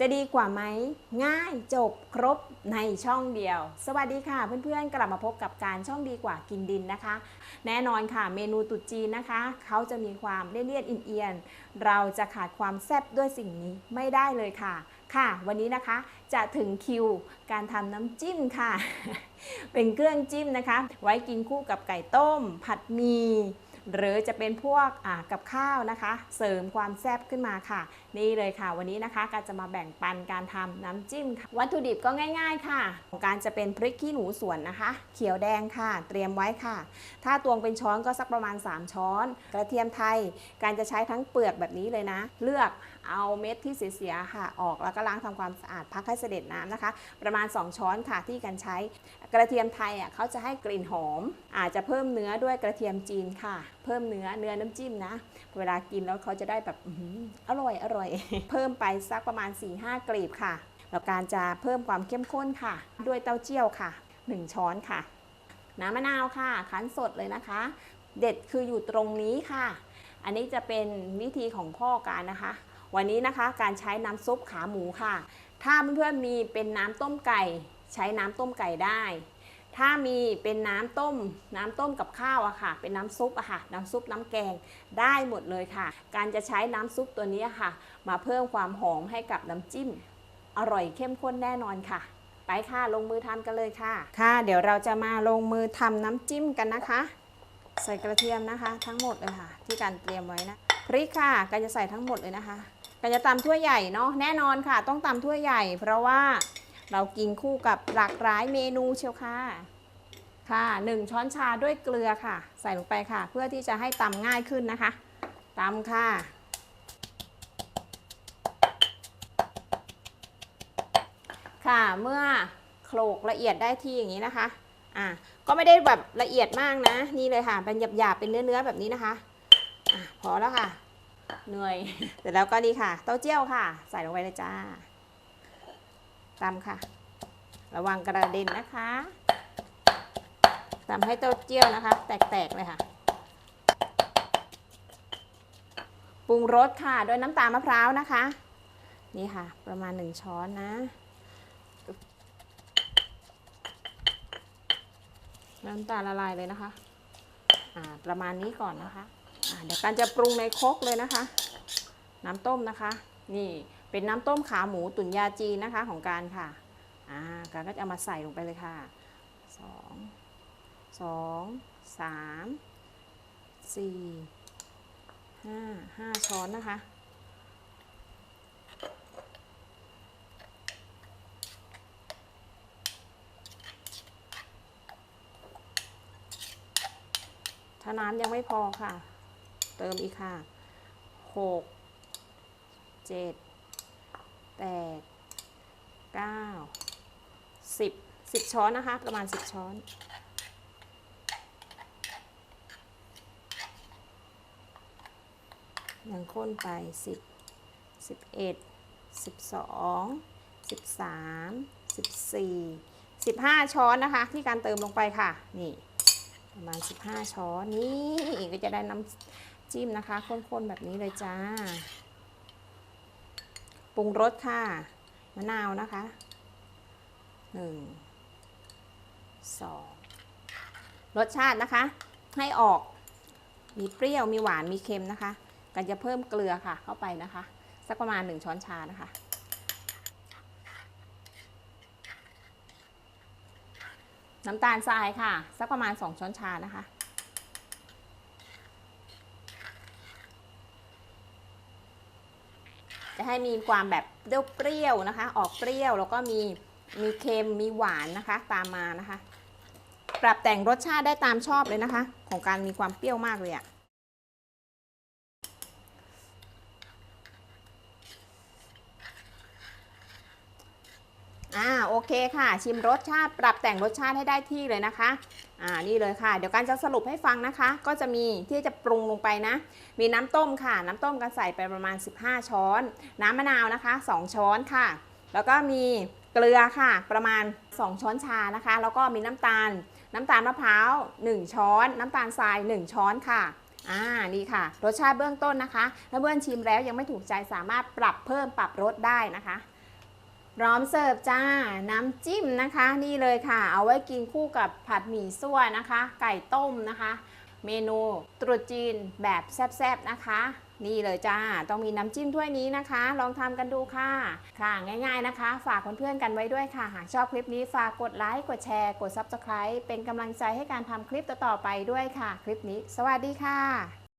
จะดีกว่าไหมง่ายจบครบในช่องเดียว สวัสดีค่ะ เพื่อนๆกลับมาพบกับการช่องดีกว่ากินดินนะคะ แน่นอนค่ะเมนูตรุษจีนนะคะ เขาจะมีความเลี่ยนๆเอียนๆเราจะขาดความแซ่บด้วยสิ่งนี้ไม่ได้เลยค่ะค่ะ วันนี้นะคะจะถึงคิวการทำน้ำจิ้มค่ะ เป็นเครื่องจิ้มนะคะ ไว้กินคู่กับไก่ต้ม ผัดหมี หรือจะเป็นพวกกับข้าวนะคะ เสริมความแซ่บขึ้นมาค่ะ นี่เลยค่ะ วันนี้นะคะการจะมาแบ่งปันการทำน้ำจิ้มค่ะ วัตถุดิบก็ง่าย ๆค่ะของการจะเป็นพริกขี้หนูสวนนะคะ เขียวแดงค่ะ เตรียมไว้ค่ะ ถ้าตวงเป็นช้อนก็สักประมาณ 3 ช้อน กระเทียมไทย การจะใช้ทั้งเปลือกแบบนี้เลยนะ เลือกเอาเม็ดที่เสียๆค่ะ ออกแล้วก็ล้างทำความสะอาดพักให้เสด็จน้ำนะคะ ประมาณ 2 ช้อนค่ะที่การใช้กระเทียมไทยอะเขาจะให้กลิ่นหอม อาจจะเพิ่มเนื้อด้วยกระเทียมจีนค่ะ เพิ่มเนื้อเนื้อน้ำจิ้มนะ เวลากินแล้วเขาจะได้แบบอื้อหืออร่อยอร่อย เพิ่มไปสักประมาณ 4-5 กลีบค่ะแล้วการจะเพิ่มความเข้มข้นค่ะ ด้วยเต้าเจี้ยวค่ะ 1 ช้อนค่ะ น้ำมะนาวค่ะ คั้นสดเลยนะคะ เด็ดคืออยู่ตรงนี้ค่ะ อันนี้จะเป็นวิธีของพ่อการนะคะ วันนี้นะคะการใช้น้ำซุปขาหมูค่ะ ถ้าเพื่อนๆมีเป็นน้ำต้มไก่ ใช้น้ำต้มไก่ได้ ถ้ามีเป็นน้ำต้ม น้ำต้มกับข้าวอะค่ะ เป็นน้ำซุปอะค่ะ น้ำซุปน้ำแกงได้หมดเลยค่ะ การจะใช้น้ำซุปตัวนี้ค่ะ มาเพิ่มความหอมให้กับน้ำจิ้ม อร่อยเข้มข้นแน่นอนค่ะ ไปค่ะลงมือทำกันเลยค่ะ ค่ะ เดี๋ยวเราจะมาลงมือทำน้ำจิ้มกันนะคะ ใส่กระเทียมนะคะ ทั้งหมดเลยค่ะ ที่การเตรียมไว้นะพริกค่ะการจะใส่ทั้งหมดเลยนะคะการจะตำถ้วยใหญ่เนาะแน่นอนค่ะ ต้องตำถ้วยใหญ่ เพราะว่า เรากินคู่กับหลากหลายเมนูเชียวค่ะ ค่ะหนึ่งช้อนชาด้วยเกลือค่ะ ใส่ลงไปค่ะ เพื่อที่จะให้ตำง่ายขึ้นนะคะตำค่ะค่ะเมื่อโขลกละเอียดได้ที่อย่างนี้นะคะอะก็ไม่ได้แบบละเอียดมากนะ นี่เลยค่ะเป็นหยาบๆเป็นเนื้อๆแบบนี้นะคะอะพอแล้วค่ะเหนื่อยเสร็จแล้วก็นี่ค่ะ เต้าเจี้ยวค่ะ ใส่ลงไปเลยจ้า ตำค่ะ ระวังกระเด็นนะคะตำให้เต้าเจี้ยวนะคะ แตกๆเลยค่ะปรุงรสค่ะด้วยน้ำตาลมะพร้าวนะคะ นี่ค่ะ ประมาณหนึ่งช้อนนะ น้ำตาลละลายเลยนะคะอ่าประมาณนี้ก่อนนะคะอ่าเดี๋ยวการจะปรุงในครกเลยนะคะ น้ำต้มนะคะ นี่ เป็นน้ำต้มขาหมูตุ๋นยาจีนนะคะของการค่ะอ่าการก็จะเอามาใส่ลงไปเลยค่ะสองสองสามสี่ห้าห้าช้อนนะคะถ้าน้ำยังไม่พอค่ะ เติมอีกค่ะหกเจ็ด แปดเก้าสิบสิบช้อนนะคะ ประมาณสิบช้อน ยังข้นไปสิบสิบเอ็ดสิบสองสิบสามสิบสี่สิบห้าช้อนนะคะ ที่การเติมลงไปค่ะ นี่ ประมาณ15ช้อนนี่ก็จะได้น้ำจิ้มนะคะข้นๆแบบนี้เลยจ้า ปรุงรสค่ะ มะนาวนะคะ1 2รสชาตินะคะ ให้ออกมีเปรี้ยวมีหวานมีเค็มนะคะ กันจะเพิ่มเกลือค่ะเข้าไปนะคะ สักประมาณ 1 ช้อนชานะคะ น้ำตาลทรายค่ะ สักประมาณ 2 ช้อนชานะคะ จะ ให้มีความแบบเปรี้ยวๆนะคะ ออกเปรี้ยวแล้วก็มีมีเค็มมีหวานนะคะ ตามมานะคะ ปรับแต่งรสชาติได้ตามชอบเลยนะคะ ของการมีความเปรี้ยวมากเลยอะ อ่าโอเคค่ะ ชิมรสชาติปรับแต่งรสชาติให้ได้ที่เลยนะคะอ่านี่เลยค่ะ เดี๋ยวการจะสรุปให้ฟังนะคะ ก็จะมีที่จะปรุงลงไปนะ มีน้ำต้มค่ะ น้ำต้มกันใส่ไปประมาณ 15 ช้อน น้ำมะนาวนะคะ 2 ช้อนค่ะ แล้วก็มีเกลือค่ะ ประมาณ 2 ช้อนชานะคะ แล้วก็มีน้ำตาล น้ำตาลมะพร้าว 1 ช้อน น้ำตาลทราย 1 ช้อนค่ะอ่านี่ค่ะ รสชาติเบื้องต้นนะคะ ถ้าเพื่อนชิมแล้วยังไม่ถูกใจสามารถปรับเพิ่มปรับลดได้นะคะ พร้อมเสิร์ฟจ้า น้ำจิ้มนะคะ นี่เลยค่ะ เอาไว้กินคู่กับผัดหมี่ซั่วนะคะ ไก่ต้มนะคะ เมนูตรุษจีนแบบแซ่บๆนะคะ นี่เลยจ้า ต้องมีน้ำจิ้มถ้วยนี้นะคะ ลองทำกันดูค่ะ ค่ะง่ายๆนะคะ ฝากเพื่อนๆกันไว้ด้วยค่ะ หากชอบคลิปนี้ฝากกดไลค์ กดแชร์ กด Subscribe เป็นกำลังใจให้การทำคลิปต่อๆไปด้วยค่ะ คลิปนี้ สวัสดีค่ะ